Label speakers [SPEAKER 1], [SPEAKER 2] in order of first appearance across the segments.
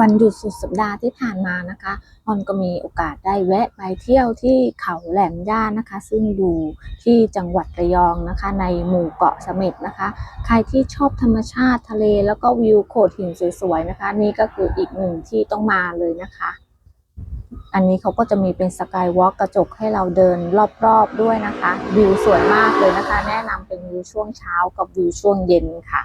[SPEAKER 1] วันหยุดสุดสัปดาห์ที่ผ่านมานะคะออนก็มีโอกาสได้แวะไปเที่ยวที่เขาแหลมย่านะคะ ซึ่งอยู่ที่จังหวัดระยองนะคะ ในหมู่เกาะเสม็ดนะคะ ใครที่ชอบธรรมชาติทะเลแล้วก็วิวโขดหินสวยๆนะคะ นี่ก็คืออีกหนึ่งที่ต้องมาเลยนะคะ อันนี้เขาก็จะมีเป็นสกายวอล์กกระจกให้เราเดินรอบๆด้วยนะคะ วิวสวยมากเลยนะคะ แนะนำเป็นวิวช่วงเช้ากับวิวช่วงเย็นค่ะ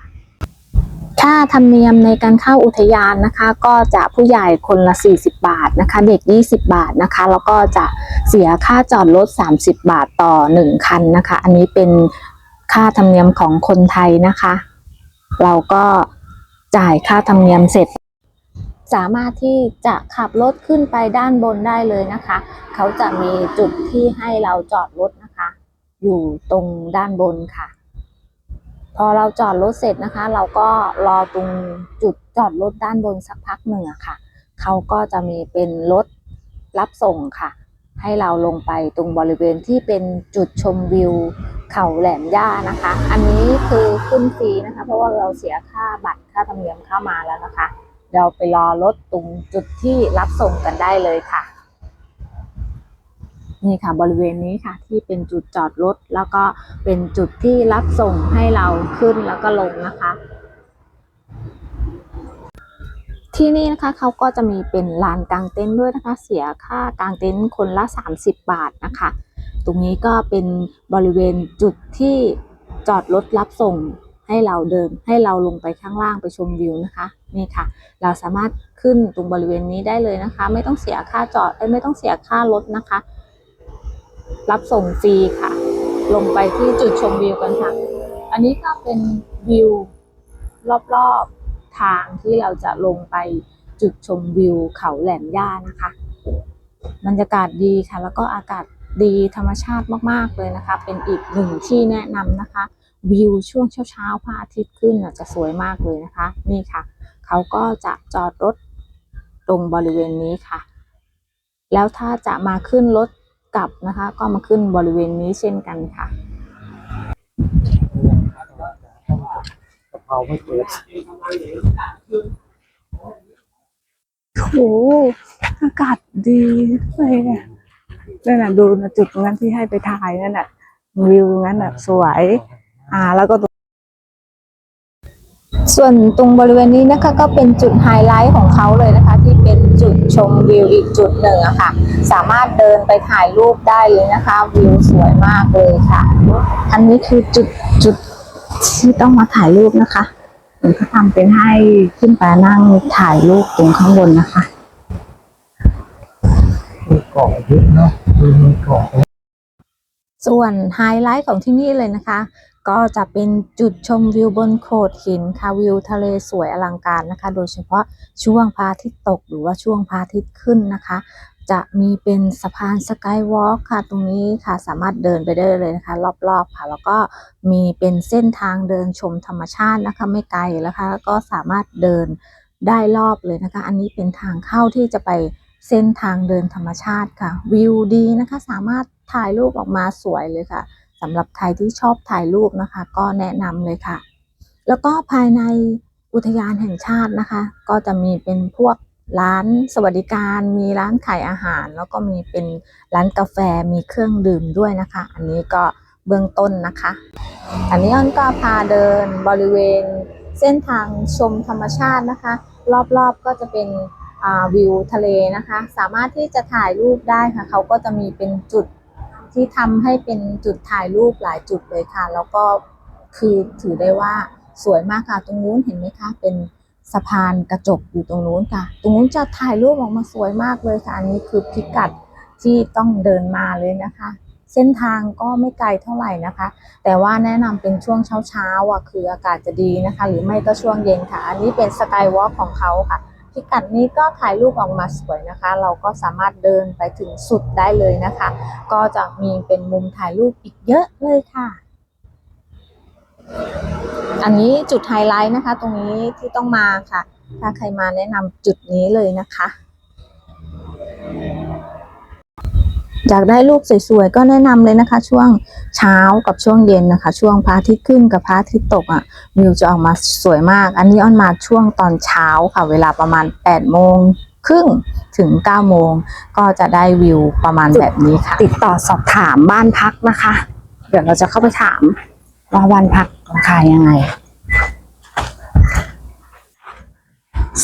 [SPEAKER 1] ค่าธรรมเนียมในการเข้าอุทยานนะคะ ก็จะผู้ใหญ่คนละ 40 บาทนะคะ เด็ก 20 บาทนะคะ แล้วก็จะเสียค่าจอดรถ 30 บาทต่อ 1 คันนะคะ อันนี้เป็นค่าธรรมเนียมของคนไทยนะคะ เราก็จ่ายค่าธรรมเนียมเสร็จ สามารถที่จะขับรถขึ้นไปด้านบนได้เลยนะคะ เขาจะมีจุดที่ให้เราจอดรถนะคะ อยู่ตรงด้านบนค่ะ พอเราจอดรถเสร็จนะคะ เราก็รอตรงจุดจอดรถด้านบนสักพักหนึ่งอะค่ะเขาก็จะมีเป็นรถรับส่งค่ะ ให้เราลงไปตรงบริเวณที่เป็นจุดชมวิวเขาแหลมย่านะคะ อันนี้คือขึ้นฟรีนะคะ เพราะว่าเราเสียค่าบัตรค่าธรรมเนียมเข้ามาแล้วนะคะ เราไปรอรถตรงจุดที่รับส่งกันได้เลยค่ะ นี่ค่ะบริเวณนี้ค่ะที่เป็นจุดจอดรถ แล้วก็เป็นจุดที่รับส่งให้เราขึ้นแล้วก็ลงนะคะ ที่นี่นะคะเขาก็จะมีเป็นลานกางเต็นท์ด้วยนะคะเสียค่ากางเต็นท์คนละ 30 บาทนะคะ ตรงนี้ก็เป็นบริเวณจุดที่จอดรถรับส่งให้เราเดินให้เราลงไปข้างล่างไปชมวิวนะคะนี่ค่ะ เราสามารถขึ้นตรงบริเวณนี้ได้เลยนะคะ ไม่ต้องเสียค่าจอดไม่ต้องเสียค่ารถนะคะ รับส่งฟรีค่ะ ลงไปที่จุดชมวิวกันค่ะ อันนี้ก็เป็นวิวรอบๆทางที่เราจะลงไปจุดชมวิวเขาแหลมย่านะคะ บรรยากาศดีค่ะ แล้วก็อากาศดีธรรมชาติมากๆเลยนะคะ เป็นอีกหนึ่งที่แนะนำนะคะ วิวช่วงเช้าๆพระอาทิตย์ขึ้นจะสวยมากเลยนะคะ นี่ค่ะ เขาก็จะจอดรถตรงบริเวณนี้ค่ะ แล้วถ้าจะมาขึ้นรถ กลับนะคะ ก็มาขึ้นบริเวณนี้เช่นกันค่ะ
[SPEAKER 2] เพราไม่เปิด
[SPEAKER 3] โอ้หอากาศดีเลยอะนั่นน่ะดูนะจุดตรงนั้นที่ให้ไปถ่ายนั่นน่ะวิวตรงนั้นน่ะสวย อ่าแล้วก็
[SPEAKER 1] ส่วนตรงบริเวณนี้นะคะก็เป็นจุดไฮไลท์ของเขาเลยนะคะ ที่เป็นจุดชมวิวอีกจุดหนึ่งอะค่ะ สามารถเดินไปถ่ายรูปได้เลยนะคะ วิวสวยมากเลยค่ะ อันนี้คือจุดจุดที่ต้องมาถ่ายรูปนะคะเหมือนเขาทำเป็นให้ขึ้นไปนั่งถ่ายรูปตรงข้างบนนะคะ
[SPEAKER 2] มีเกาะเยอะเนาะดูมีเกาะ
[SPEAKER 1] ส่วนไฮไลท์ของที่นี่เลยนะคะ ก็จะเป็นจุดชมวิวบนโขดหินค่ะวิวทะเลสวยอลังการนะคะ โดยเฉพาะช่วงพระอาทิตย์ตกหรือว่าช่วงพระอาทิตย์ขึ้นนะคะ จะมีเป็นสะพานสกายวอล์กค่ะ ตรงนี้ค่ะสามารถเดินไปได้เลยนะคะ รอบๆค่ะ แล้วก็มีเป็นเส้นทางเดินชมธรรมชาตินะคะไม่ไกลนะคะแล้วก็สามารถเดินได้รอบเลยนะคะ อันนี้เป็นทางเข้าที่จะไปเส้นทางเดินธรรมชาติค่ะ วิวดีนะคะ สามารถถ่ายรูปออกมาสวยเลยค่ะ สำหรับใครที่ชอบถ่ายรูปนะคะ ก็แนะนำเลยค่ะ แล้วก็ภายในอุทยานแห่งชาตินะคะ ก็จะมีเป็นพวกร้านสวัสดิการ มีร้านขายอาหาร แล้วก็มีเป็นร้านกาแฟมีเครื่องดื่มด้วยนะคะ อันนี้ก็เบื้องต้นนะคะ อันนี้อ้อนก็พาเดินบริเวณเส้นทางชมธรรมชาตินะคะ รอบๆก็จะเป็นวิวทะเลนะคะ สามารถที่จะถ่ายรูปได้ค่ะ เขาก็จะมีเป็นจุด ที่ทำให้เป็นจุดถ่ายรูปหลายจุดเลยค่ะ แล้วก็คือถือได้ว่าสวยมากค่ะ ตรงนู้นเห็นไหมคะ เป็นสะพานกระจกอยู่ตรงนู้นค่ะ ตรงนู้นจะถ่ายรูปออกมาสวยมากเลยค่ะ อันนี้คือพิกัดที่ต้องเดินมาเลยนะคะ เส้นทางก็ไม่ไกลเท่าไหร่นะคะ แต่ว่าแนะนำเป็นช่วงเช้าๆอะคืออากาศจะดีนะคะ หรือไม่ก็ช่วงเย็นค่ะ อันนี้เป็นสกายวอล์กของเขาค่ะ พิกัดนี้ก็ถ่ายรูปออกมาสวยนะคะ เราก็สามารถเดินไปถึงสุดได้เลยนะคะ ก็จะมีเป็นมุมถ่ายรูปอีกเยอะเลยค่ะ อันนี้จุดไฮไลท์นะคะ ตรงนี้ที่ต้องมาค่ะ ถ้าใครมาแนะนำจุดนี้เลยนะคะ อยากได้รูปสวยๆก็แนะนำเลยนะคะ ช่วงเช้ากับช่วงเย็นนะคะ ช่วงพระอาทิตย์ขึ้นกับพระอาทิตย์ตกอะวิวจะออกมาสวยมาก อันนี้ออนมาช่วงตอนเช้าค่ะ เวลาประมาณ8โมงครึ่งถึง9โมงก็จะได้วิวประมาณแบบนี้ค่ะ
[SPEAKER 3] ติดต่อสอบถามบ้านพักนะคะ เดี๋ยวเราจะเข้าไปถามว่าบ้านพักราคายังไง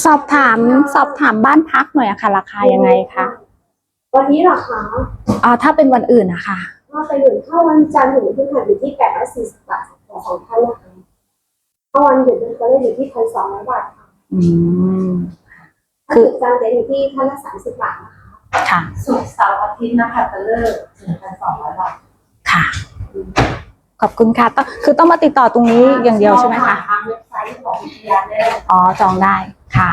[SPEAKER 3] สอบถามสอบถามบ้านพักหน่อยอะค่ะ ราคายังไงคะ
[SPEAKER 4] วันนี้เหรอคะ
[SPEAKER 3] อ๋อถ้าเป็นวันอื่นนะคะ
[SPEAKER 4] ถ้าไปหยุดเข้าวันจันทร์ถึงพฤหัสอยู่ที่แปดร้อยสี่สิบบาทต่อสองท่านนะคะถ้าวันหยุดมันจะได้อยู่ที่พันสองร้อยบาทค่ะ
[SPEAKER 3] อืม
[SPEAKER 4] ถ้าหยุดจันทร์จะอยู่ที่ท่านละสามสิบบาทนะคะ
[SPEAKER 3] ค่ะ
[SPEAKER 4] ศุกร์เสาร์อาทิตย์นะคะจะเลิกถึงพันสองร้อยบาท
[SPEAKER 3] ค่ะ ขอบคุณค่ะต้องคือต้องมาติดต่อตรงนี้อย่างเดียวใช่ไหมคะ
[SPEAKER 4] ทางเว็บไซต์ของอุทยานได้เลย
[SPEAKER 3] อ๋อจองได้ค่ะ